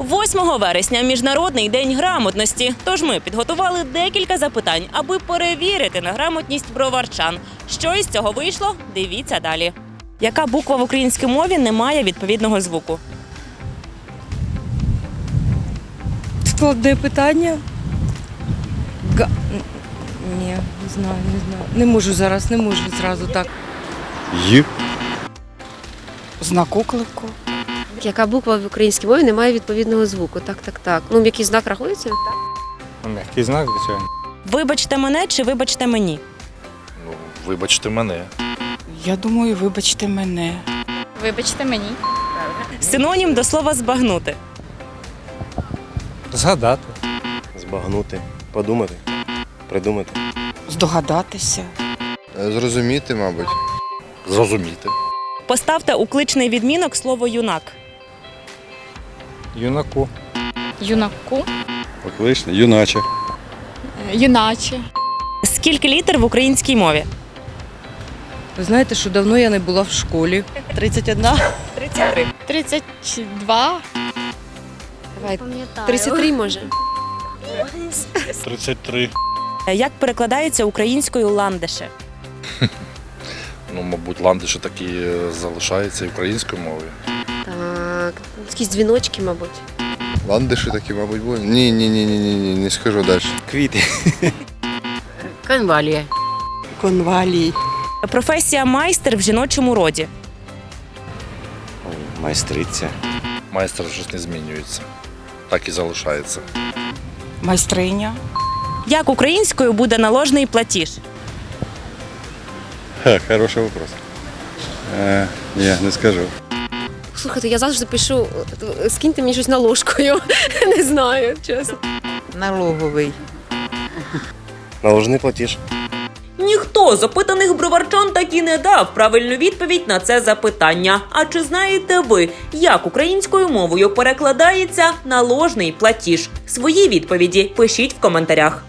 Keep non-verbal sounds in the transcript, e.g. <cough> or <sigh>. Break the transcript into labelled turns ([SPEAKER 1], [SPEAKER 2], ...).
[SPEAKER 1] 8 вересня міжнародний день грамотності. Тож ми підготували декілька запитань, аби перевірити на грамотність броварчан. Що із цього вийшло? Дивіться далі. Яка буква в українській мові не має відповідного звуку?
[SPEAKER 2] Складне питання. Га... Ні, не знаю, не знаю. Не можу зараз, не можу зразу так.
[SPEAKER 3] Й.
[SPEAKER 4] Знак оклику.
[SPEAKER 5] Яка буква в українській мові не має відповідного звуку? Так, так, так. Ну, який знак рахується?
[SPEAKER 3] М'який знак, звичайно.
[SPEAKER 1] Вибачте мене чи вибачте мені?
[SPEAKER 6] Ну, вибачте мене.
[SPEAKER 4] Я думаю, вибачте мене.
[SPEAKER 7] Вибачте мені.
[SPEAKER 1] Синонім до слова збагнути.
[SPEAKER 3] Згадати.
[SPEAKER 8] Збагнути, подумати, придумати.
[SPEAKER 4] Здогадатися.
[SPEAKER 9] Зрозуміти, мабуть.
[SPEAKER 6] Зрозуміти.
[SPEAKER 1] Поставте у кличний відмінок слово юнак.
[SPEAKER 3] Юнаку.
[SPEAKER 7] Юнаку.
[SPEAKER 9] Покличне, юначе.
[SPEAKER 7] Юначе.
[SPEAKER 1] Скільки літер в українській мові?
[SPEAKER 2] Ви знаєте, що давно я не була в школі. 31.
[SPEAKER 1] 33.
[SPEAKER 7] 32.
[SPEAKER 5] Давай. 33 може.
[SPEAKER 6] 33.
[SPEAKER 1] Як перекладається українською ландеше?
[SPEAKER 6] Ну, мабуть, ландиші такі е, залишаються і українською мовою.
[SPEAKER 5] Так. Якісь дзвіночки, мабуть.
[SPEAKER 9] Ландиші такі, мабуть, були. Ні, ні, ні, ні, ні, ні, не скажу далі.
[SPEAKER 8] Квіти. <laughs>
[SPEAKER 4] Конвалія. Конвалії.
[SPEAKER 1] Професія майстер в жіночому роді.
[SPEAKER 8] Майстриця.
[SPEAKER 6] Майстер щось не змінюється. Так і залишається.
[SPEAKER 4] Майстриня.
[SPEAKER 1] Як українською буде наложний платіж?
[SPEAKER 9] Ха, хороший вопрос. Е, ні, не скажу.
[SPEAKER 5] Слухайте, я завжди пишу, скиньте мені щось на ложкою. <laughs> Не знаю, чесно.
[SPEAKER 4] Налоговий.
[SPEAKER 8] Наложний платіж.
[SPEAKER 1] Ніхто з опитаних броварчан так і не дав правильну відповідь на це запитання. А чи знаєте ви, як українською мовою перекладається наложний платіж? Свої відповіді пишіть в коментарях.